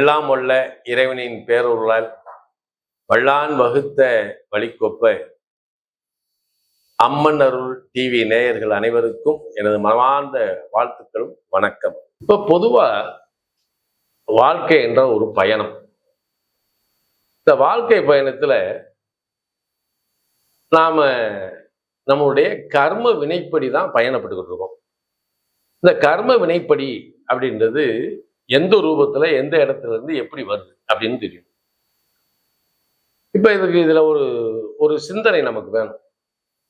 எல்லாம் உள்ள இறைவனின் பேரொருளால் வள்ளான் வகுத்த வழிக்கொப்ப அம்மன் அருள் டிவி நேயர்கள் அனைவருக்கும் எனது மனமார்ந்த வாழ்த்துக்களும் வணக்கம். இப்ப பொதுவா வாழ்க்கை என்ற ஒரு பயணம். இந்த வாழ்க்கை பயணத்துல நாம நம்மளுடைய கர்ம வினைப்படி தான் பயணப்பட்டுக்கிட்டு இருக்கோம். இந்த கர்ம வினைப்படி அப்படின்றது எந்த ரூபத்துல எந்த இடத்துல இருந்து எப்படி வருது அப்படின்னு தெரியும். இப்ப இதுக்கு இதுல ஒரு ஒரு சிந்தனை நமக்கு வேணும்.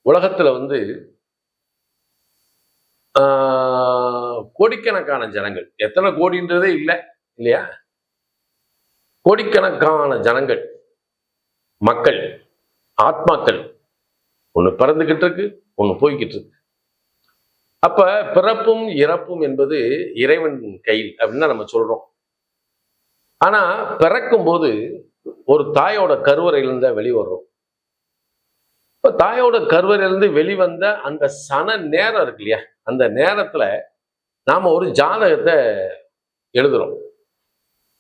உலகத்துல வந்து ஆஹ், கோடிக்கணக்கான ஜனங்கள் எத்தனை கோடின்றதே இல்லை இல்லையா? கோடிக்கணக்கான ஜனங்கள் மக்கள் ஆத்மாக்கள் ஒன்று பறந்துகிட்டு இருக்கு ஒன்று போய்கிட்டு இருக்கு. அப்ப பிறப்பும் இறப்பும் என்பது இறைவன் கையில் அப்படின்னு நம்ம சொல்றோம். ஆனா பிறக்கும் போது ஒரு தாயோட கருவறையிலிருந்து தான் வெளிவர்றோம் இப்ப தாயோட கருவறையிலிருந்து வெளிவந்த அந்த சன நேரம் இருக்கு இல்லையா? அந்த நேரத்துல நாம ஒரு ஜாதகத்தை எழுதுறோம்.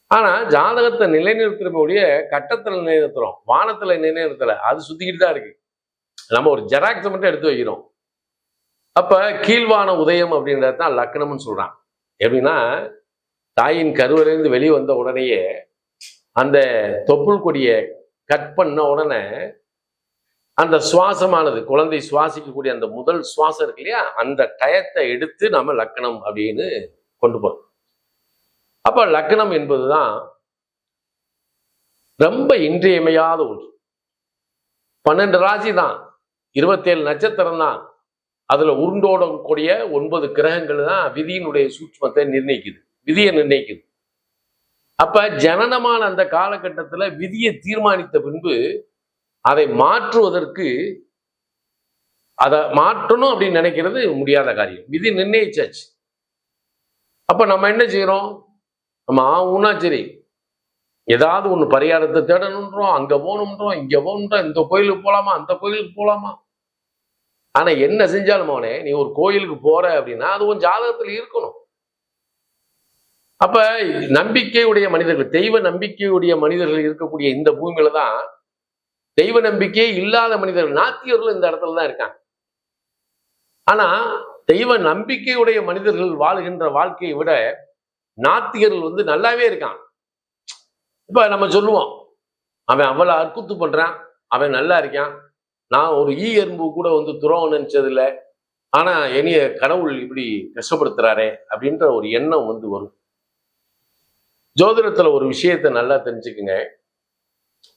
ஆனா ஜாதகத்தை நிலைநிறுத்துறக்கூடிய கட்டத்துல நிலைநிறுத்துறோம். வானத்துல நிலைநிறுத்தல. அது சுத்திக்கிட்டு தான் இருக்கு. நம்ம ஒரு ஜெராக்ஸை மட்டும் எடுத்து வைக்கிறோம். அப்ப கீழ்வான உதயம் அப்படின்றது தான் லக்னம்னு சொல்றான். எப்படின்னா தாயின் கருவிலிருந்து வெளியே வந்த உடனேயே அந்த தொப்புள் கொடியை கட் பண்ண உடனே அந்த சுவாசமானது குழந்தை சுவாசிக்கக்கூடிய அந்த முதல் சுவாசம் இருக்கு இல்லையா? அந்த டயத்தை எடுத்து நம்ம லக்னம் அப்படின்னு கொண்டு போறோம். அப்ப லக்னம் என்பதுதான் ரொம்ப இன்றியமையாத ஒன்று. பன்னெண்டு ராசி தான் இருபத்தேழு நட்சத்திரம் தான் அதுல உருண்டோடக்கூடிய ஒன்பது கிரகங்கள் தான் விதியினுடைய சூட்சமத்தை நிர்ணயிக்குது. விதியை நிர்ணயிக்குது. அப்ப ஜனனமான அந்த காலகட்டத்துல விதியை தீர்மானித்த பின்பு அதை மாற்றுவதற்கு அதை மாற்றணும் அப்படின்னு நினைக்கிறது முடியாத காரியம். விதி நிர்ணயிச்சாச்சு. அப்ப நம்ம என்ன செய்யறோம்? நம்ம ஆகும்னா சரி ஏதாவது ஒண்ணு பரிகாரத்தை தேடணுன்றோம் அங்க போகணுன்றோம் இங்க போகணுன்றோம் இந்த கோயிலுக்கு போகலாமா அந்த கோயிலுக்கு போகலாமா ஆனா என்ன செஞ்சாலும் அவனே நீ ஒரு கோயிலுக்கு போற அப்படின்னா அது உன் ஜாதகத்துல இருக்கணும். அப்ப நம்பிக்கையுடைய மனிதர்கள் தெய்வ நம்பிக்கையுடைய மனிதர்கள் இருக்கக்கூடிய இந்த பூமியில தான் தெய்வ நம்பிக்கையே இல்லாத மனிதர்கள் நாத்தியர்கள் இந்த இடத்துல தான் இருக்காங்க. ஆனா தெய்வ நம்பிக்கையுடைய மனிதர்கள் வாழ்கின்ற வாழ்க்கையை விட நாத்திகர்கள் வந்து நல்லாவே இருக்கான் இப்ப நம்ம சொல்லுவோம் அவன் அவ்வளவு அற்புத்து பண்றான் அவன் நல்லா இருக்கான் நான் ஒரு ஈ எறும்பு கூட வந்து துரோகம் நினைச்சதில்ல. ஆனா என்னைய கடவுள் இப்படி கஷ்டப்படுத்துறாரே அப்படின்ற ஒரு எண்ணம் வந்து வரும். ஜோதிடத்துல ஒரு விஷயத்தை நல்லா தெரிஞ்சுக்குங்க.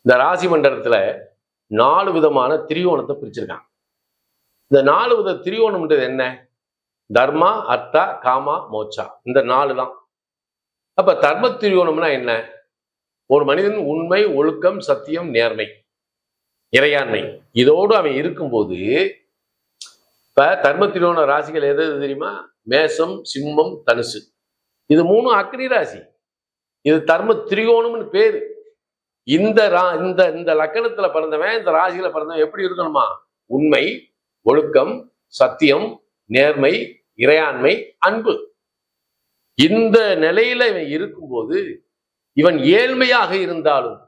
இந்த ராசி மண்டலத்துல நாலு விதமான திரியோணத்தை பிரிச்சிருக்காங்க. இந்த நாலு வித திரியோணம்ன்றது என்ன? தர்மா அர்த்தா காமா மோச்சா இந்த நாலு தான். அப்ப தர்ம திரியோணம்னா என்ன? ஒரு மனிதன் உண்மை ஒழுக்கம் சத்தியம் நேர்மை. இறையாண்மை. இதோடு அவன் இருக்கும்போது இப்போ தர்ம ராசிகள் எது எது தெரியுமா? மேசம் சிம்மம் தனுசு. இது மூணும் அக்னி ராசி. இது தர்ம திரிகோணம்னு பேரு. இந்த ரா இந்த இந்த லக்கணத்துல பிறந்தவன் இந்த ராசியில பிறந்தவன் எப்படி இருக்கணுமா? உண்மை ஒழுக்கம் சத்தியம் நேர்மை இறையாண்மை அன்பு. இந்த நிலையில இவன் இருக்கும்போது இவன் ஏழ்மையாக இருந்தாலும்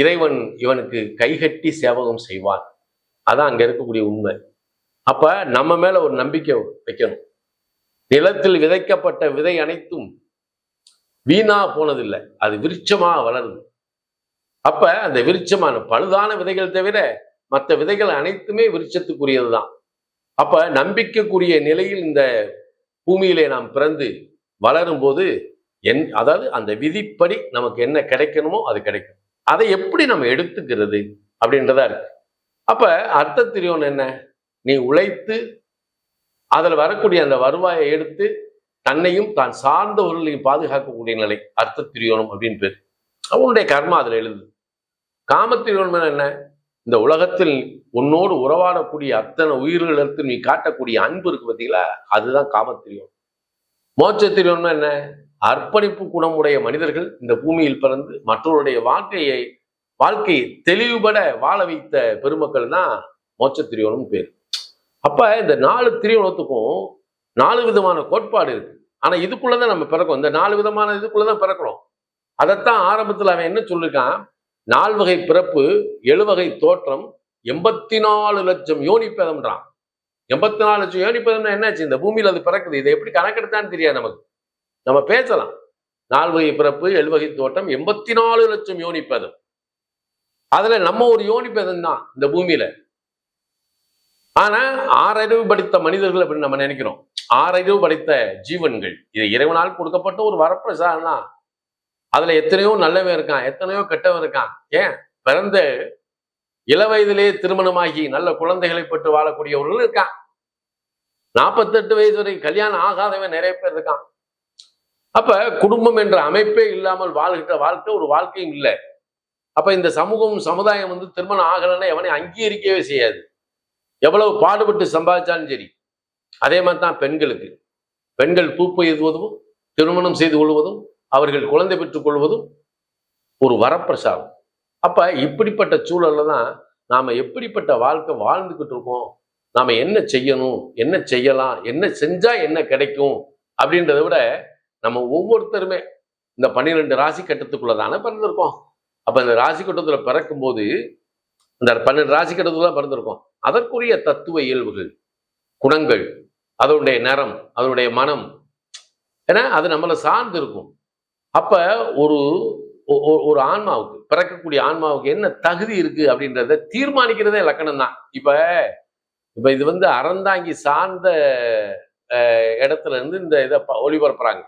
இறைவன் இவனுக்கு கைகட்டி சேவகம் செய்வான். அதான் அங்கே இருக்கக்கூடிய உண்மை. அப்போ நம்ம மேலே ஒரு நம்பிக்கை வைக்கணும். நிலத்தில் விதைக்கப்பட்ட விதை அனைத்தும் வீணா போனதில்லை. அது விருட்சமாக வளருது. அப்ப அந்த விருட்சமான பழுதான விதைகள் தவிர மற்ற விதைகள் அனைத்துமே விருட்சத்துக்குரியதுதான். அப்ப நம்பிக்கைக்குரிய நிலையில் இந்த பூமியிலே நாம் பிறந்து வளரும் போது என் அதாவது அந்த விதிப்படி நமக்கு என்ன கிடைக்கணுமோ அது கிடைக்கும். அதை எப்படி நம்ம எடுத்துக்கிறது அப்படின்றதா இருக்கு. அப்ப அர்த்த திரியோன் என்ன? நீ உழைத்து அதில் வரக்கூடிய அந்த வருவாயை எடுத்து தன்னையும் தான் சார்ந்தவர்களையும் பாதுகாக்கக்கூடிய நிலை அர்த்த திரியோணம் அப்படின்னு பேர். அவனுடைய கர்மா அதில் எழுது காமத்திரியோணம் என்ன? இந்த உலகத்தில் உன்னோடு உறவாடக்கூடிய அத்தனை உயிர்களுக்கு நீ காட்டக்கூடிய அன்பு இருக்கு பார்த்தீங்களா? அதுதான் காமத்திரியோனம் மோட்சத்திரியோனம் என்ன? அர்ப்பணிப்பு குணமுடைய மனிதர்கள் இந்த பூமியில் பிறந்து மற்றவருடைய வாழ்க்கையை வாழ்க்கையை தெளிவுபட வாழ வைத்த பெருமக்கள் தான் மோட்சத்திரியோனம் பேர். அப்ப இந்த நாலு திரியோணத்துக்கும் நாலு விதமான கோட்பாடு இருக்கு. ஆனா இதுக்குள்ளதான் நம்ம பிறக்கும். இந்த நாலு விதமான இதுக்குள்ளதான் பிறக்கிறோம். அதைத்தான் ஆரம்பத்தில் அவன் என்ன சொல்லிருக்கான்? நால்வகை பிறப்பு எழுவகை தோற்றம் எண்பத்தி நாலு லட்சம் யோனிப்பதம்ன்றான் எண்பத்தி நாலு லட்சம் யோனிப்பதம்னா என்னாச்சு? இந்த பூமியில அது பிறக்குது. இதை எப்படி கணக்கெடுத்தான்னு தெரியாது நமக்கு. நம்ம பேசலாம். நால்வகை பிறப்பு எழுவகை தோட்டம் எண்பத்தி நாலு லட்சம் யோனிப்பதம் அதுல நம்ம ஒரு யோனிப்பதம் தான் இந்த பூமியில. ஆனா ஆறறிவு படித்த மனிதர்கள் அப்படின்னு நம்ம நினைக்கிறோம். ஆறறிவு படித்த ஜீவன்கள். இது இறைவனால் கொடுக்கப்பட்ட ஒரு வரப்பிரசாதம் தான். அதுல எத்தனையோ நல்லவன் இருக்கான் எத்தனையோ கெட்டவன் இருக்கான். ஏன்? பிறந்த இளவயதிலே திருமணமாகி நல்ல குழந்தைகளை பெற்று வாழக்கூடியவர்கள் இருக்கான். நாற்பத்தெட்டு வயசு வரை கல்யாணம் ஆகாதவன் நிறைய பேர் இருக்கான். அப்ப குடும்பம் என்ற அமைப்பே இல்லாமல் வாழ்கின்ற வாழ்க்கை ஒரு வாழ்க்கையும் இல்லை. அப்ப இந்த சமூகம் சமுதாயம் வந்து திருமணம் ஆகலைன்னா எவனை அங்கீகரிக்கவே செய்யாது. எவ்வளவு பாடுபட்டு சம்பாதிச்சாலும் சரி. அதே மாதிரி தான் பெண்களுக்கு. பெண்கள் பூப்பு எழுதுவதும் திருமணம் செய்து கொள்வதும் அவர்கள் குழந்தை பெற்றுக் கொள்வதும் ஒரு வரப்பிரசாதம். அப்ப இப்படிப்பட்ட சூழல்ல தான் நாம எப்படிப்பட்ட வாழ்க்கை வாழ்ந்துகிட்டு இருக்கோம்? நாம என்ன செய்யணும்? என்ன செய்யலாம்? என்ன செஞ்சா என்ன கிடைக்கும்? அப்படின்றத விட நம்ம ஒவ்வொருத்தருமே இந்த பன்னிரெண்டு ராசி கட்டத்துக்குள்ள தானே பிறந்திருக்கோம். அப்ப இந்த ராசி கட்டத்துல பிறக்கும் போது இந்த பன்னெண்டு ராசி கட்டத்துல தான் பிறந்திருக்கோம். அதற்குரிய தத்துவ இயல்புகள் குணங்கள் அதனுடைய நிறம் அதனுடைய மனம் ஏன்னா அது நம்மளை சார்ந்து இருக்கும். அப்ப ஒரு ஒரு ஆன்மாவுக்கு பிறக்கக்கூடிய ஆன்மாவுக்கு என்ன தகுதி இருக்கு அப்படின்றத தீர்மானிக்கிறதே லக்கணம் தான் இப்ப இப்ப இது வந்து அறந்தாங்கி சார்ந்த இடத்துல இருந்து இந்த இதை ஒளிபரப்புறாங்க.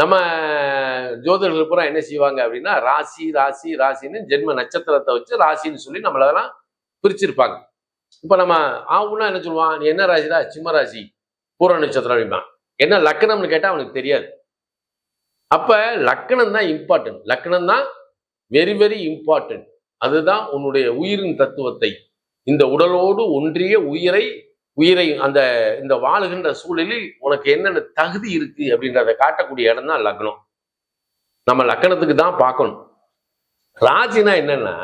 நம்ம ஜோதிடர்கள் பூரா என்ன செய்வாங்க அப்படின்னா ராசி ராசி ராசின்னு ஜென்ம நட்சத்திரத்தை வச்சு ராசின்னு சொல்லி நம்மளெல்லாம் பிரிச்சிருப்பாங்க. இப்போ நம்ம ஆவுன்னா என்ன சொல்லுவான்? நீ என்ன ராசிடா? சிம்ம ராசி பூர நட்சத்திரம் அப்படிம்பான். என்ன லக்கணம்னு கேட்டால் அவனுக்கு தெரியாது. அப்போ லக்கணம் தான் இம்பார்ட்டன்ட் லக்கணம் தான் வெரி வெரி இம்பார்ட்டன்ட் அதுதான் உன்னுடைய உயிரின் தத்துவத்தை. இந்த உடலோடு ஒன்றிய உயிரை உயிரை அந்த இந்த வாழுகின்ற சூழலில் உனக்கு என்னென்ன தகுதி இருக்கு அப்படின்றத காட்டக்கூடிய இடம் தான் லக்னம். நம்ம லக்கணத்துக்கு தான் பார்க்கணும். ராசினா என்னன்னா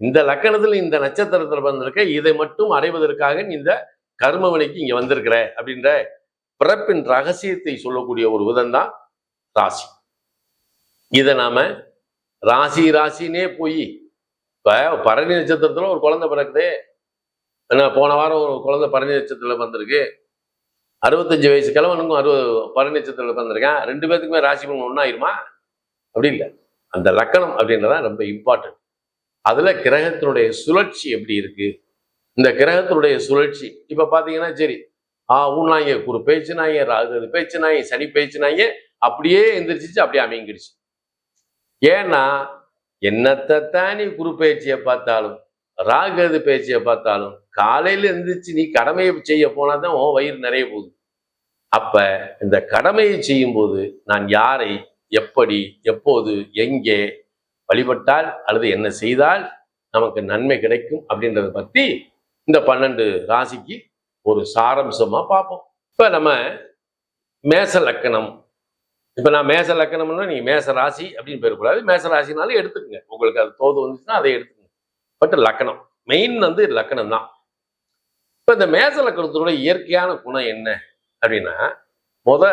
இந்த லக்கணத்துல இந்த நட்சத்திரத்தில் வந்திருக்க இதை மட்டும் அடைவதற்காக நீ இந்த கர்மவனைக்கு இங்க வந்திருக்கிற அப்படின்ற பிறப்பின் ரகசியத்தை சொல்லக்கூடிய ஒரு விதம் தான் ராசி. இதை நாம ராசி ராசினே போய் இப்ப பரணி நட்சத்திரத்துல ஒரு குழந்தை பிறக்குது ஏன்னா போன வாரம் ஒரு குழந்தை பரணி நட்சத்திரத்தில் வந்திருக்கு அறுபத்தஞ்சு வயசு கிழவனுக்கும் அறுபது பரணி நட்சத்திரத்தில் வந்திருக்கேன் ரெண்டு பேத்துக்குமே ராசி பலன் ஒன்றாயிருமா அப்படி இல்லை. அந்த லக்கணம் அப்படின்றதான் ரொம்ப இம்பார்ட்டன்ட் அதில் கிரகத்தினுடைய சுழற்சி எப்படி இருக்குது இந்த கிரகத்தினுடைய சுழற்சி இப்போ பார்த்தீங்கன்னா சரி ஆ ஊனாங்க குரு பேச்சுனாங்க ராகு பேச்சுனாங்க சனி பேச்சுனாங்க அப்படியே எந்திரிச்சிச்சு அப்படியே அமைங்கிடுச்சு ஏன்னா என்னத்தை தானே குரு பேச்சியை பார்த்தாலும் ராகது பேச்சியை பார்த்தாலும் காலையில எந்திரிச்சு நீ கடமையை செய்ய போனாதான் உன் வயிறு நிறைய போகுது. அப்ப இந்த கடமையை செய்யும்போது நான் யாரை எப்படி எப்போது எங்கே வழிபட்டால் அல்லது என்ன செய்தால் நமக்கு நன்மை கிடைக்கும் அப்படின்றத பத்தி இந்த பன்னெண்டு ராசிக்கு ஒரு சாரம்சமா பார்ப்போம். இப்ப நம்ம மேச லக்கணம். இப்ப நான் மேச லக்கணம்னா நீங்க மேச ராசி அப்படின்னு பேரக்கூடாது. மேச ராசினாலும் எடுத்துக்கங்க. உங்களுக்கு அது தோது வந்துச்சுன்னா அதை எடுத்துக்கங்க. பட் லக்கணம். மெயின் வந்து லக்கணம் தான் இப்போ இந்த மேச லக்கணத்தினுடைய இயற்கையான குணம் என்ன அப்படின்னா முத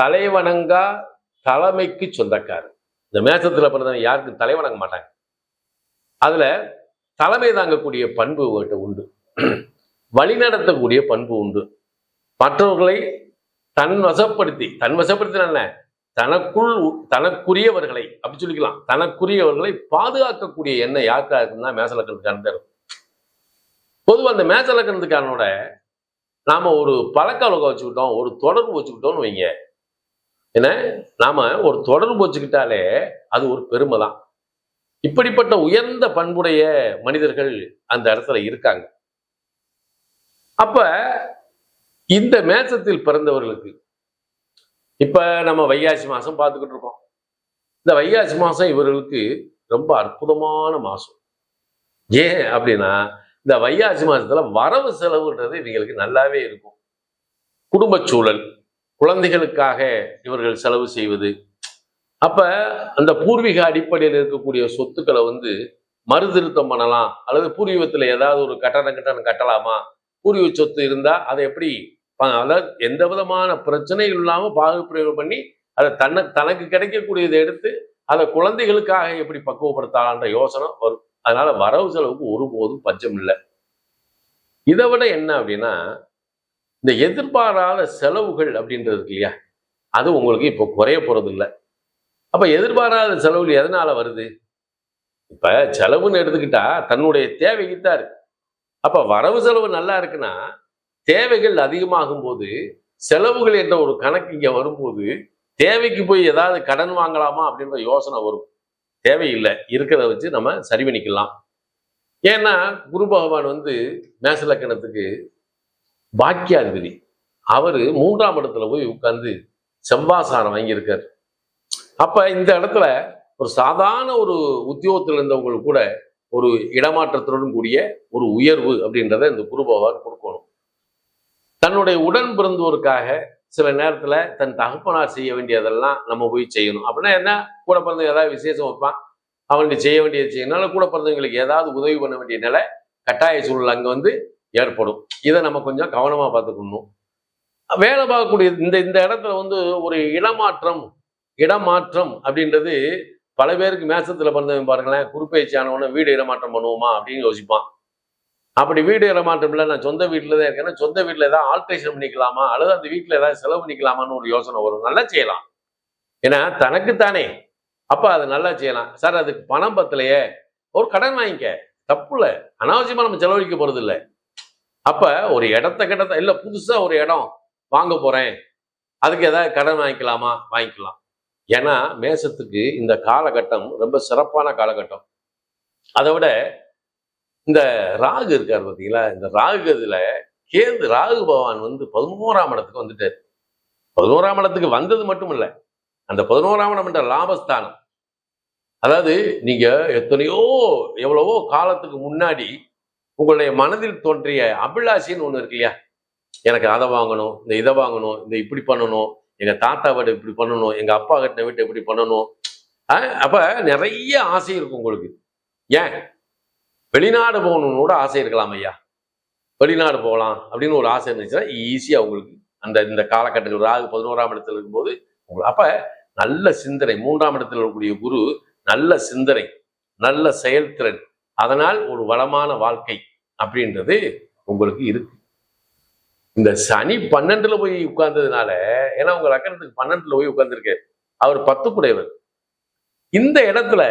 தலைவணங்கா தலைமைக்கு சொந்தக்காரர். இந்த மேசத்தில் பிறந்தவங்க யாருக்கும் தலைவணங்க மாட்டாங்க. அதுல தலைமை தாங்கக்கூடிய பண்பு அவர்கிட்ட உண்டு. வழிநடத்தக்கூடிய பண்பு உண்டு. மற்றவர்களை தன் வசப்படுத்தி தன் வசப்படுத்தின என்ன? தனக்குள் தனக்குரியவர்களை அப்படி சொல்லிக்கலாம். தனக்குரியவர்களை பாதுகாக்கக்கூடிய எண்ணம் யாருக்கா இருக்குன்னா மேசலக்கணத்துக்காரன் இருக்கும். பொதுவாக அந்த மேசலக்கணத்துக்காரனோட நாம ஒரு பழக்க வழக்கம் வச்சுக்கிட்டோம் ஒரு தொடர்பு வச்சுக்கிட்டோம்னு வைங்க. ஏன்னா நாம ஒரு தொடர்பு வச்சுக்கிட்டாலே அது ஒரு பெருமை தான். இப்படிப்பட்ட உயர்ந்த பண்புடைய மனிதர்கள் அந்த இடத்துல இருக்காங்க. அப்ப இந்த மேசத்தில் பிறந்தவர்களுக்கு இப்போ நம்ம வைகாசி மாதம் பார்த்துக்கிட்டு இருக்கோம். இந்த வைகாசி மாதம் இவர்களுக்கு ரொம்ப அற்புதமான மாதம் ஏன் அப்படின்னா இந்த வைகாசி மாசத்துல வரவு செலவுன்றது இவங்களுக்கு நல்லாவே இருக்கும். குடும்பச் சூழல் குழந்தைகளுக்காக இவர்கள் செலவு செய்வது. அப்போ அந்த பூர்வீக அடிப்படையில் இருக்கக்கூடிய சொத்துக்களை வந்து மறுதிருத்தம் பண்ணலாம். அல்லது பூர்வீகத்தில் ஏதாவது ஒரு கட்டணம் கட்டணம் கட்டலாமா? பூர்வீக சொத்து இருந்தால் அதை எப்படி ப- அதாவது எந்த விதமான பிரச்சனையும் இல்லாமல் பாகுப்பிரயோகம் பண்ணி அதை தன்னை தனக்கு கிடைக்கக்கூடியதை எடுத்து அதை குழந்தைகளுக்காக எப்படி பக்குவப்படுத்தலான்ற யோசனை வரும். அதனால வரவு செலவுக்கு ஒருபோதும் பஞ்சம் இல்லை. இதை விட என்ன அப்படின்னா இந்த எதிர்பாராத செலவுகள் அப்படின்றது இருக்கு இல்லையா? அது உங்களுக்கு இப்போ குறைய போகிறது இல்லை. அப்போ எதிர்பாராத செலவுகள் எதனால வருது? இப்போ செலவுன்னு எடுத்துக்கிட்டா தன்னுடைய தேவைக்கு தான் இருக்கு. அப்போ வரவு செலவு நல்லா இருக்குன்னா தேவைகள் அதிகமாகும் போது செலவுகள் என்ற ஒரு கணக்கு இங்கே வரும்போது தேவைக்கு போய் ஏதாவது கடன் வாங்கலாமா அப்படின்ற யோசனை வரும். தேவையில்லை இருக்கிறத வச்சு நம்ம சரி பண்ணிக்கலாம். ஏன்னா குரு பகவான் வந்து மேசலக்கணத்துக்கு பாக்கியாதிபதி. அவர் மூன்றாம் இடத்துல போய் உட்கார்ந்து செவ்வாசாரம் வாங்கியிருக்காரு. அப்போ இந்த இடத்துல ஒரு சாதாரண ஒரு உத்தியோகத்தில் இருந்தவங்களுக்கு கூட ஒரு இடமாற்றத்துடன் கூடிய ஒரு உயர்வு அப்படின்றத இந்த குரு பகவான் கொடுக்கணும். தன்னுடைய உடன் பிறந்தோருக்காக சில நேரத்தில் தன் தகப்பனார் செய்ய வேண்டியதெல்லாம் நம்ம போய் செய்யணும். அப்படின்னா என்ன? கூட பிறந்த ஏதாவது விசேஷம் வைப்பான். அவனுக்கு செய்ய வேண்டியது செய்யணும். கூட பிறந்தவங்களுக்கு ஏதாவது உதவி பண்ண வேண்டிய நிலை கட்டாய சூழல் அங்கே வந்து ஏற்படும். இதை நம்ம கொஞ்சம் கவனமாக பார்த்துக்கணும். வேலை பார்க்கக்கூடிய இந்த இந்த இடத்துல வந்து ஒரு இடமாற்றம் இடமாற்றம் அப்படின்றது பல பேருக்கு மேசத்தில் பிறந்தவன் பாருங்களேன் குறுப்பெயர்ச்சி வீடு இடமாற்றம் பண்ணுவோமா அப்படின்னு யோசிப்பான். அப்படி வீடு இடமாற்றம் இல்லை நான் சொந்த வீட்டில் தான் இருக்கேன்னா சொந்த வீட்டில் ஏதாவது ஆல்ட்ரேஷன் பண்ணிக்கலாமா? அல்லது அந்த வீட்டில் ஏதாவது செலவு பண்ணிக்கலாமான்னு ஒரு யோசனை வரும். நல்லா செய்யலாம். ஏன்னா தனக்குத்தானே. அப்போ அதை நல்லா செய்யலாம். சார் அதுக்கு பணம் பத்தலையே. ஒரு கடன் வாங்கிக்க. தப்பு இல்லை அனாவசியமாக நம்ம செலவழிக்க போகிறது இல்லை அப்போ ஒரு இடத்த கிட்டத்த இல்லை புதுசாக ஒரு இடம் வாங்க போகிறேன் அதுக்கு ஏதாவது கடன் வாங்கிக்கலாமா? வாங்கிக்கலாம். ஏன்னா மேசத்துக்கு இந்த காலகட்டம் ரொம்ப சிறப்பான காலகட்டம். அதை விட இந்த ராகு இருக்கார் பார்த்தீங்களா இந்த ராகு இதில் கேந்து ராகு பகவான் வந்து பதினோராம் இடத்துக்கு வந்துட்டார். பதினோராம் இடத்துக்கு வந்தது மட்டும் இல்லை அந்த பதினோராம் இடம் என்ற லாபஸ்தானம். அதாவது நீங்க எத்தனையோ எவ்வளவோ காலத்துக்கு முன்னாடி உங்களுடைய மனதில் தோன்றிய அபிலாஷின்னு ஒன்று இருக்கு இல்லையா? எனக்கு அதை வாங்கணும் இந்த இதை வாங்கணும் இந்த இப்படி பண்ணணும் எங்க தாத்தா வீட்டை இப்படி பண்ணணும் எங்க அப்பா கட்டின வீட்டை இப்படி பண்ணணும். ஆஹ் அப்ப நிறைய ஆசை இருக்கும் உங்களுக்கு. ஏன்? வெளிநாடு போகணும்னு கூட ஆசை இருக்கலாம் ஐயா. வெளிநாடு போகலாம் அப்படின்னு ஒரு ஆசை இருந்துச்சுன்னா ஈஸியா உங்களுக்கு அந்த இந்த காலகட்டத்தில் ராகு பதினோராம் இடத்துல இருக்கும்போது உங்களுக்கு அப்ப நல்ல சிந்தனை மூன்றாம் இடத்தில் இருக்கக்கூடிய குரு நல்ல சிந்தனை நல்ல செயல்திறன் அதனால் ஒரு வளமான வாழ்க்கை அப்படின்றது உங்களுக்கு இருக்கு. இந்த சனி பன்னெண்டுல போய் உட்கார்ந்ததுனால ஏன்னா உங்க லக்கணத்துக்கு பன்னெண்டுல போய் உட்கார்ந்துருக்காரு. அவர் பத்து குடையவர் இந்த இடத்துல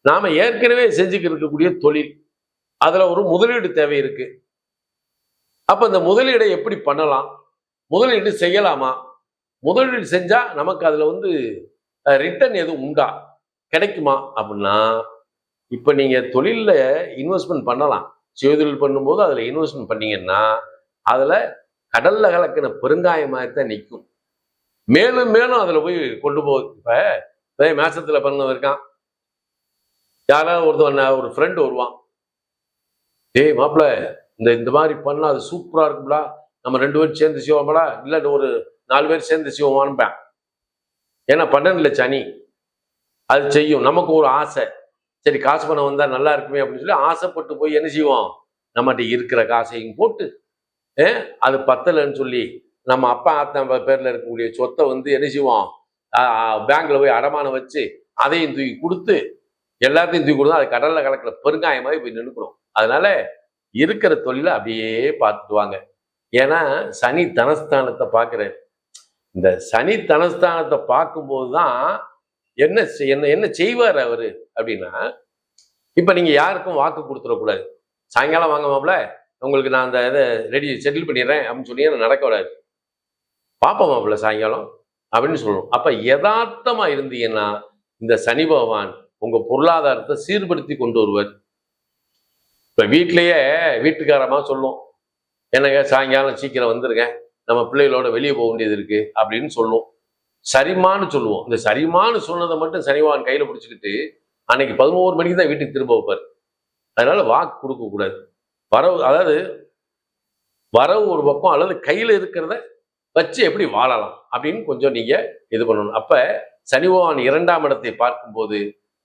நாம ஏற்கனவே செஞ்சுக்க இருக்கக்கூடிய தொழில் அதில் ஒரு முதலீடு தேவை இருக்கு. அப்போ இந்த முதலீடை எப்படி பண்ணலாம்? முதலீடு செய்யலாமா? முதலீடு செஞ்சால் நமக்கு அதில் வந்து ரிட்டர்ன் எதுவும் உண்டா? கிடைக்குமா? அப்படின்னா இப்போ நீங்கள் தொழிலில் இன்வெஸ்ட்மெண்ட் பண்ணலாம். சுயதொழில் பண்ணும்போது அதில் இன்வெஸ்ட்மெண்ட் பண்ணீங்கன்னா அதில் கடலில் கலக்கின பெருங்காயம் மாதிரி தான் நிற்கும் மேலும் மேலும் அதில் போய் கொண்டு போகுது இப்போ மேசத்தில் பண்ணவருக்கான் இருக்கான். யாராவது ஒருத்தவன் ஒரு ஃப்ரெண்டு வருவான். ஏய் மாப்பிள்ள இந்த இந்த மாதிரி பண்ணால் அது சூப்பராக இருக்கும்டா. நம்ம ரெண்டு பேரும் சேர்ந்து செய்வோம்டா? இல்லை ஒரு நாலு பேர் சேர்ந்து செய்வோமான்பேன். ஏன்னா பன்னெண்டுல சனி. அது செய்யும். நமக்கு ஒரு ஆசை. சரி காசு பணம் வந்தால் நல்லா இருக்குமே அப்படின்னு சொல்லி ஆசைப்பட்டு போய் என்ன செய்வோம்? நம்மகிட்ட இருக்கிற காசையும் போட்டு ஏன் அது பத்தலைன்னு சொல்லி நம்ம அப்பா ஆத்தா பேரில் இருக்கக்கூடிய சொத்தை வந்து என்ன செய்வோம்? பேங்க்ல போய் அடமானம் வச்சு அதையும் தூக்கி கொடுத்து எல்லாத்தையும் தூக்கி கொடுத்தா அது கடலில் கலக்கிற பெருங்காயம் மாதிரி போய் நின்றுக்கணும் அதனால இருக்கிற தொழிலை அப்படியே பார்த்துட்டு வாங்க ஏன்னா சனி தனஸ்தானத்தை பார்க்குறாரு. இந்த சனி தனஸ்தானத்தை பார்க்கும்போது தான் என்ன செய்- என்ன என்ன செய்வார் அவரு அப்படின்னா இப்போ நீங்கள் யாருக்கும் வாக்கு கொடுத்துடக்கூடாது. சாயங்காலம் வாங்க மாப்ள உங்களுக்கு நான் அந்த இதை ரெடி செட்டில் பண்ணிடுறேன் அப்படின்னு சொல்லி நடக்க விடாது பாப்போம் மாப்பிள்ள சாயங்காலம் அப்படின்னு சொல்லணும். அப்போ யதார்த்தமாக இருந்தீங்கன்னா இந்த சனி பகவான் உங்கள் பொருளாதாரத்தை சீர்படுத்தி கொண்டு வருவார். இப்போ வீட்டிலையே வீட்டுக்காரமா சொல்லும் என்னங்க சாயங்காலம் சீக்கிரம் வந்துருங்க நம்ம பிள்ளைகளோட வெளியே போக வேண்டியது இருக்கு அப்படின்னு சொல்லுவோம் சரிமான்னு சொல்லுவோம். இந்த சரிமான்னு சொன்னதை மட்டும் சனிவான் கையில பிடிச்சிக்கிட்டு அன்னைக்கு பதினோரு மணிக்கு தான் வீட்டுக்கு திரும்ப வைப்பார். அதனால வாக்கு கொடுக்கக்கூடாது வரவு அதாவது வரவு ஒரு பக்கம் அல்லது கையில் இருக்கிறத வச்சு எப்படி வாழலாம் அப்படின்னு கொஞ்சம் நீங்கள் இது பண்ணணும். அப்போ சனிவான் இரண்டாம் இடத்தை பார்க்கும்போது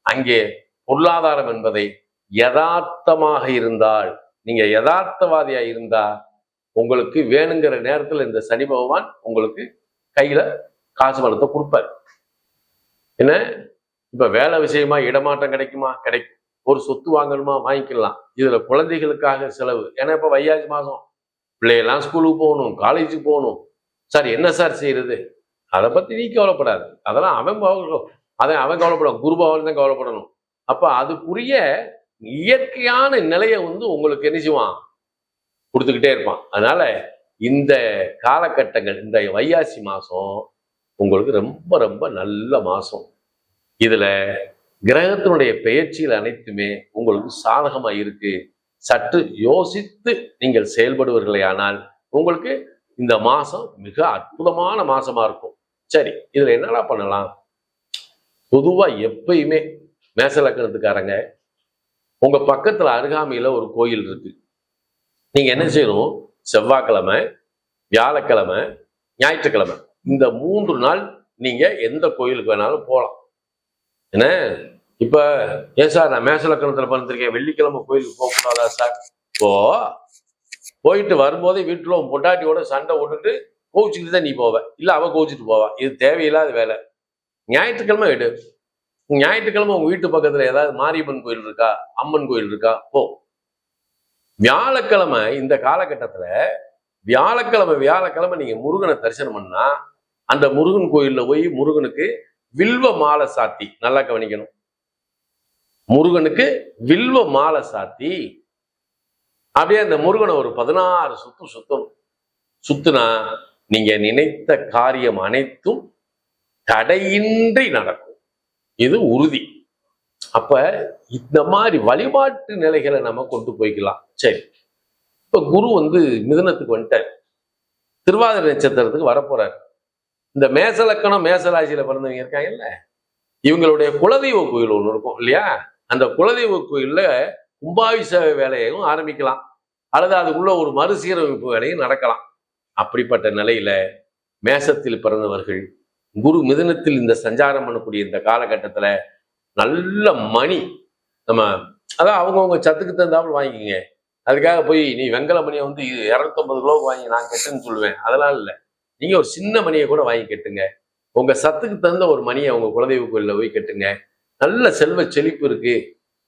அங்கே பொருளாதாரம் என்பதை யதார்த்தமாக இருந்தால் நீங்க யதார்த்தவாதியா இருந்தா உங்களுக்கு வேணுங்கிற நேரத்துல இந்த சனி பகவான் உங்களுக்கு கையில காசு பணத்தை கொடுப்பார். என்ன? இப்ப வேலை விஷயமா இடமாற்றம் கிடைக்குமா? கிடைக்கும். ஒரு சொத்து வாங்கணுமா? வாங்கிக்கலாம். இதுல குழந்தைகளுக்காக செலவு. ஏன்னா இப்ப வையாஜி மாசம். பிள்ளையெல்லாம் ஸ்கூலுக்கு போகணும் காலேஜுக்கு போகணும். சார் என்ன சார் செய்யறது? அதை பத்தி நீ கவலைப்படாது. அதெல்லாம் அவன் கவலைப்படும் அதை அவன் கவலைப்படும் குருபவன் தான் கவலைப்படணும். அப்ப அதுக்குரிய இயற்கையான நிலையை வந்து உங்களுக்கு என்ன செய்வான்? கொடுத்துக்கிட்டே இருப்பான். அதனால இந்த காலகட்டங்கள் இந்த வையாசி மாசம் உங்களுக்கு ரொம்ப ரொம்ப நல்ல மாசம். இதுல கிரகத்தினுடைய பெயர்ச்சிகள் அனைத்துமே உங்களுக்கு சாதகமா இருக்கு. சற்று யோசித்து நீங்கள் செயல்படுவீர்களேயானால் உங்களுக்கு இந்த மாசம் மிக அற்புதமான மாசமா இருக்கும். சரி இதுல என்னடா பண்ணலாம்? பொதுவா எப்பயுமே மேசலக்கணத்துக்காரங்க உங்க பக்கத்துல அருகாமையில ஒரு கோயில் இருக்கு. நீங்க என்ன செய்யணும்? செவ்வாய்க்கிழமை வியாழக்கிழமை ஞாயிற்றுக்கிழமை இந்த மூன்று நாள் நீங்க எந்த கோயிலுக்கு வேணாலும் போகலாம் என்ன? இப்ப ஏன் சார் நான் மேச லக்கணத்துல பிறந்திருக்கேன் வெள்ளிக்கிழமை கோயிலுக்கு போக கூடாதா சார்? இப்போ போயிட்டு வரும்போதே வீட்டுல உன் பொட்டாட்டியோட சண்டை விட்டுட்டு கோவிச்சுக்கிட்டு தான் நீ போவ. இல்ல அவ கோவிச்சுட்டு போவா. இது தேவையில்லாத வேலை. ஞாயிற்றுக்கிழமை எடு. ஞாயிற்றுக்கிழமை உங்க வீட்டு பக்கத்துல ஏதாவது மாரியம்மன் கோயில் இருக்கா? அம்மன் கோயில் இருக்கா? போ. வியாழக்கிழமை இந்த காலகட்டத்துல வியாழக்கிழமை வியாழக்கிழமை நீங்க முருகனை தரிசனம் பண்ணா அந்த முருகன் கோயில்ல போய் முருகனுக்கு வில்வ மாலை சாத்தி நல்லா கவனிக்கணும். முருகனுக்கு வில்வ மாலை சாத்தி அப்படியே அந்த முருகனை ஒரு பதினாறு சுத்து சுத்தணும். சுத்துனா நீங்க நினைத்த காரியம் அனைத்தும் தடையின்றி நடக்கும். இது உறுதி? அப்ப இந்த மாதிரி வழிபாட்டு நிலைகளை நம்ம கொண்டு போய்க்கலாம். சரி. இப்ப குரு வந்து மிதனத்துக்கு வந்துட்டார். திருவாதிர நட்சத்திரத்துக்கு வரப்போறார். இந்த மேசலக்கணம் மேசராசியில பிறந்தவங்க இருக்காங்கல்ல? இவங்களுடைய குலதெய்வ கோயில் ஒன்று இருக்கும் இல்லையா? அந்த குலதெய்வ கோயில்ல கும்பாபிஷேக வேலையையும் ஆரம்பிக்கலாம். அல்லது அதுக்குள்ள ஒரு மறுசீரமைப்பு வேலையும் நடக்கலாம். அப்படிப்பட்ட நிலையில மேசத்தில் பிறந்தவர்கள் குரு மிதனத்தில் இந்த சஞ்சாரம் பண்ணக்கூடிய இந்த காலகட்டத்தில் நல்ல மணி. நம்ம அதான் அவங்கவுங்க சத்துக்கு தகுந்தாப்புல வாங்கிக்கோங்க. அதுக்காக போய் நீ வெங்கல மணியை வந்து இரநூத்தம்பது கிலோவுக்கு வாங்கி நான் கெட்டுன்னு சொல்லுவேன். அதெல்லாம் இல்லை. நீங்கள் ஒரு சின்ன மணியை கூட வாங்கி கெட்டுங்க. உங்கள் சத்துக்கு தகுந்த ஒரு மணியை உங்கள் குலதெய்வ கோயிலில் போய் கட்டுங்க. நல்ல செல்வ செழிப்பு இருக்குது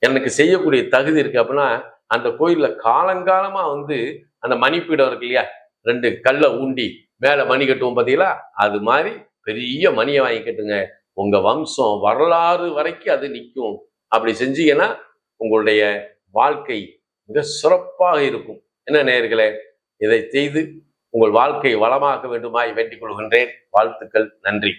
எனக்கு செய்யக்கூடிய தகுதி இருக்கு அப்படின்னா அந்த கோயிலில் காலங்காலமாக வந்து அந்த மணிப்பீடம் இருக்கு இல்லையா? ரெண்டு கல்லை ஊண்டி மேலே மணி கட்டுவோம் பார்த்தீங்களா அது மாதிரி பெரிய மணியை வாங்கிக்கிட்டுங்க. உங்க வம்சம் வரலாறு வரைக்கும் அது நிற்கும். அப்படி செஞ்சீங்கன்னா உங்களுடைய வாழ்க்கை மிக சிறப்பாக இருக்கும். என்ன நேர்களே இதை செய்து உங்கள் வாழ்க்கை வளமாக்க வேண்டுமாய் வேண்டிக் கொள்கின்றேன். வாழ்த்துக்கள் நன்றி.